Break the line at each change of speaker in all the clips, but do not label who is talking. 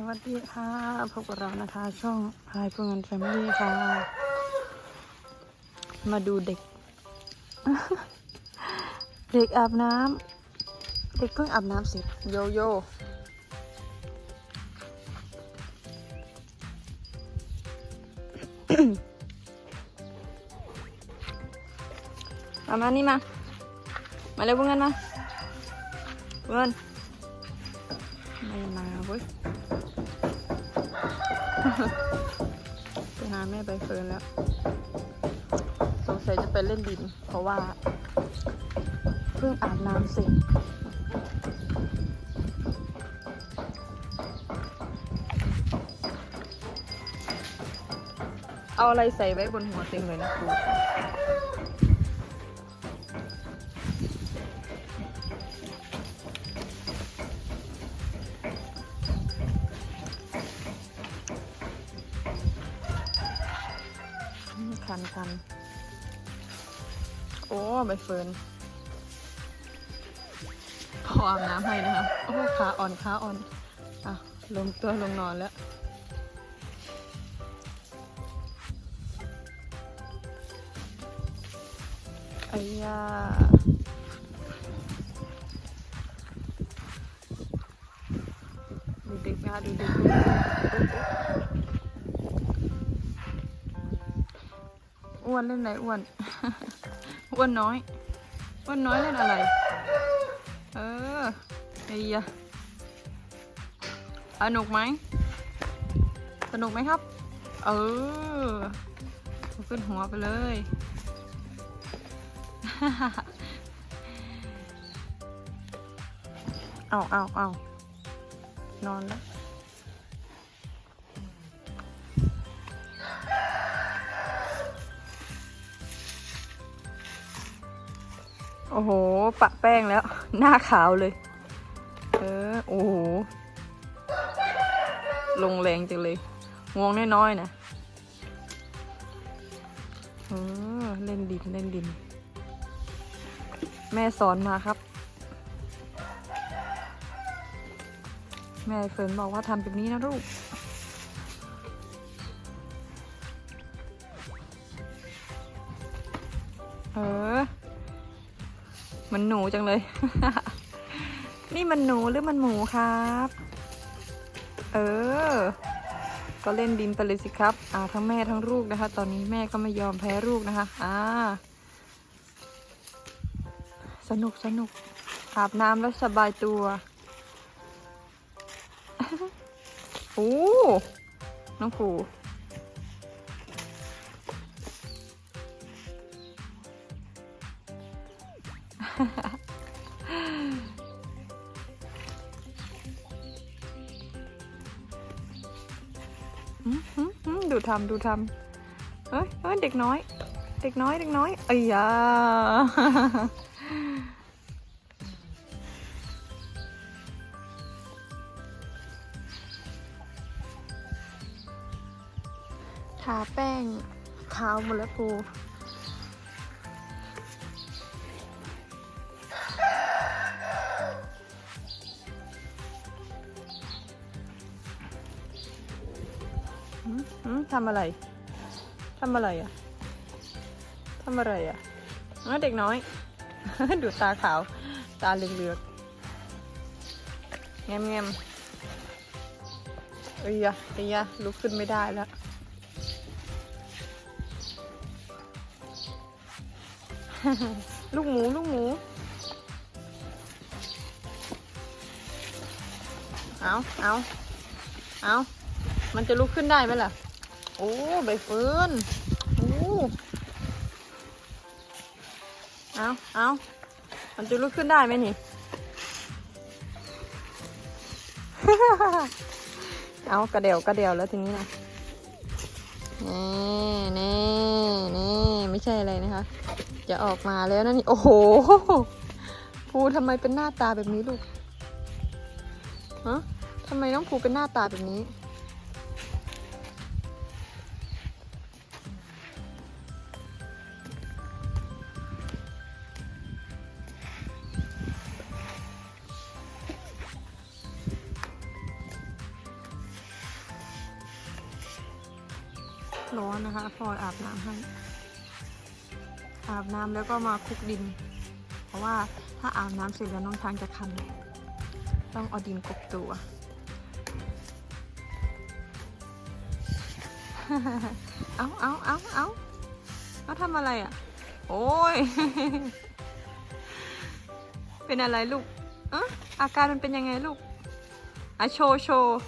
สวัสดีค่ะพบกับเรานะคะ ช่องพายพื่อนแฟมิลี่ค่ะ มาดูเด็ก เด็กอาบน้ำเด็กเพิ่งอาบน้ำเสร็จโยโย่มามานี่มา มาเร็วพวกเงินมาเงินไม่มาเว้ย ไปหาแม่ใบเฟิร์นแล้ว สงสัยจะไปเล่นดิน เพราะว่า เพิ่งอาบน้ำเสร็จเอาอะไรใส่ไว้บนหัวเต็มเลยนะครู คันคันโอ้ใบเฟิร์นพออาบน้ำให้นะคะโอ้ขาอ่อนขาอ่อนอะลงตัวลงนอนแล้วไอ้ยาดูเด็กนะดูเด็กดูด็ก อ้วนเล่นอะไรอ้วน อ้วนน้อย อ้วนน้อยเล่นอะไร เออไอ้ยาสนุกไหม สนุกไหมครับ เออ ขึ้นหัวไปเลย เอาเอาเอานอนแล้ว อ้โห ปะแป้งแล้ว หน้าขาวเลย เออ โอ้โห ลงแรงจังเลย งวงน้อยๆนะเออเล่นดิน เล่นดิน แม่สอนมาครับ แม่เฟิร์นบอกว่าทำแบบนี้นะลูกเออ มันหนูจังเลย นี่มันหนูหรือมันหมูครับ เออ ก็เล่นดินไปเลยสิครับ อ่า ทั้งแม่ทั้งลูกนะคะ ตอนนี้แม่ก็ไม่ยอมแพ้ลูกนะคะ อ่า สนุกสนุก อาบน้ำแล้วสบายตัว โอ้ น้องผู ดูทำดูทำเอ้ยเอ้ยเด็กน้อย เด็กน้อยเด็กน้อยไอ้ยาทาแป้งขาวหมดแล้วปู ทำอะไรทำอะไรอะทำอะไรอะเด็กน้อย ดูตาขาว ตาเหลือกๆแงมแงมๆเอ้ยอะเอ้ยอะลุกขึ้นไม่ได้แล้วลูกหมูลูกหมู เอาเอาเอามันจะลุกขึ้นได้ไหมล่ะ โอ้ใบเฟิร์นโอ้เอาเอามันจะลุกขึ้นได้ไหมนี่ เอากระเดี่ยวกระเดี่ยวแล้วทีนี้นะนี่นี่นี่ไม่ใช่อะไรนะคะ จะออกมาแล้วนะนี่ โอ้โหภูทำไมเป็นหน้าตาแบบนี้ลูกฮะทำไมน้องภูเป็นหน้าตาแบบนี้ ร้อนนะคะพลอยอาบน้ำให้ อาบน้ำแล้วก็มาคลุกดิน เพราะว่าถ้าอาบน้ำเสร็จแล้วน้องทางจะคัน ต้องเอาดินกบตัว เอาเอาเอาเอาเอาทำอะไรอะ โอ้ย เป็นอะไรลูกเอะอาการมันเป็นยังไงลูกอะโชว์โชว์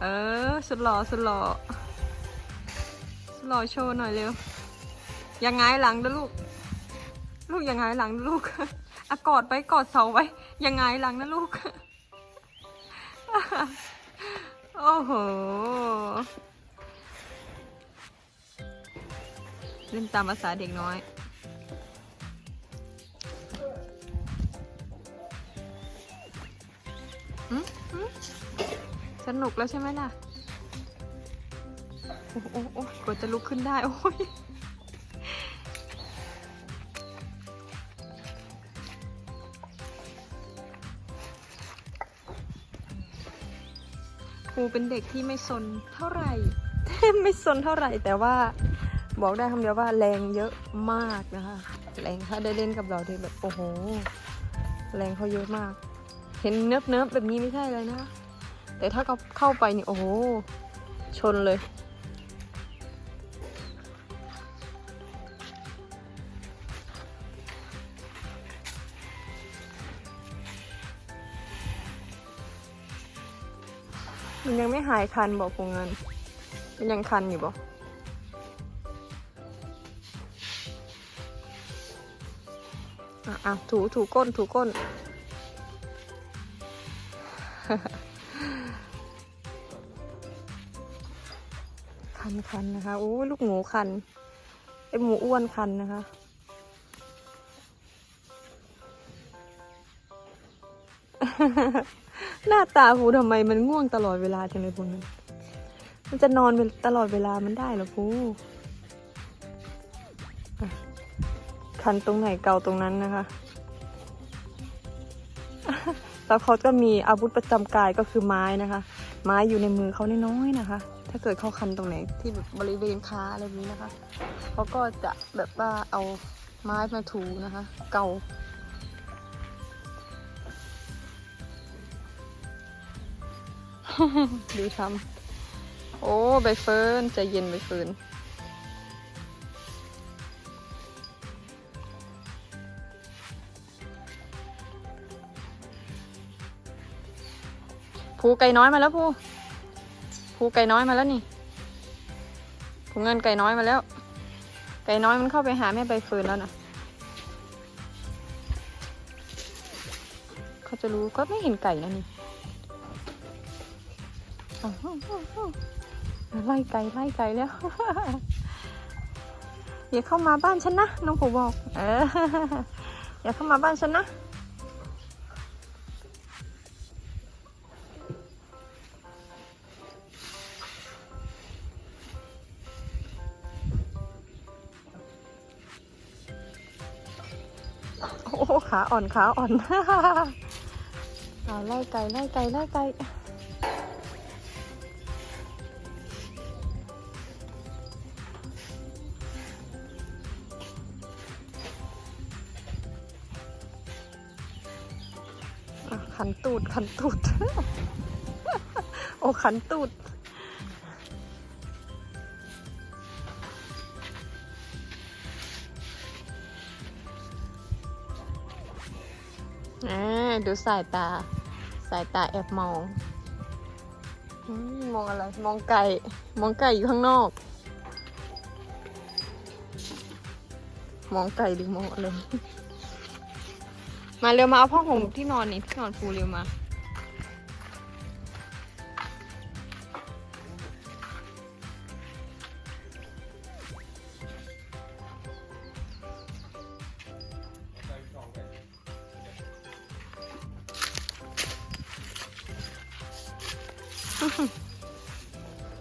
เออ สุดหล่อสุดหล่อ หล่อโชว์หน่อยเร็ว ยังไงหลังนะลูก ลูกยังไงหลังนะลูกอะกอดไว้กอดเสาไว้ ยังไงหลังนะลูก โอ้โห เล่นตามภาษาเด็กน้อย สนุกแล้วใช่ไหมล่ะ อ้โอ้โอ้กว่าจะลุกขึ้นได้ โอ้ยครูเป็นเด็กที่ไม่สนเท่าไหร่ ไม่สนเท่าไหร่ แต่ว่าบอกได้คำเดียวว่าแรงเยอะมากนะคะ แรงถ้าได้เล่นกับเราที่แบบโอ้โห แรงเขาเยอะมาก เห็นเนิบเนิบๆแบบนี้ไม่ใช่เลยนะ แต่ถ้าเขาเข้าไปนี่โอ้โห ชนเลย มันยังไม่หายคันบอกคงเงิน มันยังคันอยู่บอกอะอะถูถูก้นถูก้น คันคันนะคะโอ้ลูกหมูคันไอหมูอ้วนคันนะคะ หน้าตาผูทำไมมันง่วงตลอดเวลาจังเลยพวกนั้น มันจะนอนตลอดเวลามันได้หรอพูคันตรงไหนเกาตรงนั้นนะคะ แล้วเขาก็มีอาวุธประจำกายก็คือไม้นะคะ ไม้อยู่ในมือเขาน้อยๆนะคะ ถ้าเกิดเขาคันตรงไหนที่แบบบริเวณขาอะไรแบบนี้นะคะ เขาก็จะแบบว่าเอาไม้มาถูนะคะ เกา ดูทำโอ้ใบเฟิร์นใจเย็นใบเฟิร์นภูไก่น้อยมาแล้วภูภูไก่น้อยมาแล้วนี่ภูเงินไก่น้อยมาแล้ว ไก่น้อยมันเข้าไปหาแม่ใบเฟิร์นแล้วนะเขาจะรู้ก็ไม่เห็นไก่นะนี่ ไล่ไก่ไล่ไก่แล้วอย่าเข้ามาบ้านฉันนะน้องผูบอก เอออย่าเข้ามาบ้านฉันนะโอ้ขาอ่อนขาอ่อนเอาไล่ไก่ไล่ไก่ไล่ไก่ นตูดขันตูด โอ้ขันตูดอ่าดูสายตา สายตาแอบมองอมมองอะไร มองไก่ มองไก่อยู่ข้างนอก มองไก่หรือมองอะไร มาเร็วมาเอาผ้าห่มที่นอนนี่ที่นอนฟูเร็วมา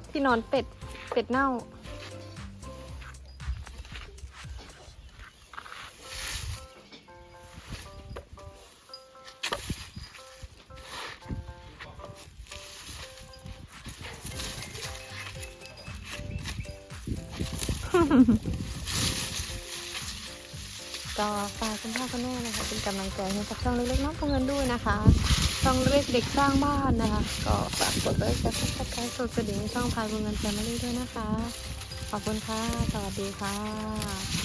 ที่นอนเป็ด เป็ดเน่า ก็ฝากคุณพ่อคุณแม่นะคะเป็นกำลังใจให้กับช่องเล็กๆน้องพงเงินด้วยนะคะช่องเล็กเด็กสร้างบ้านนะคะ ก็ฝากกดไลค์กดซับสไครต์กดกระดิ่งช่องพายพงเงินแฟมิลี่ด้วยนะคะ ขอบคุณค่ะ สวัสดีค่ะ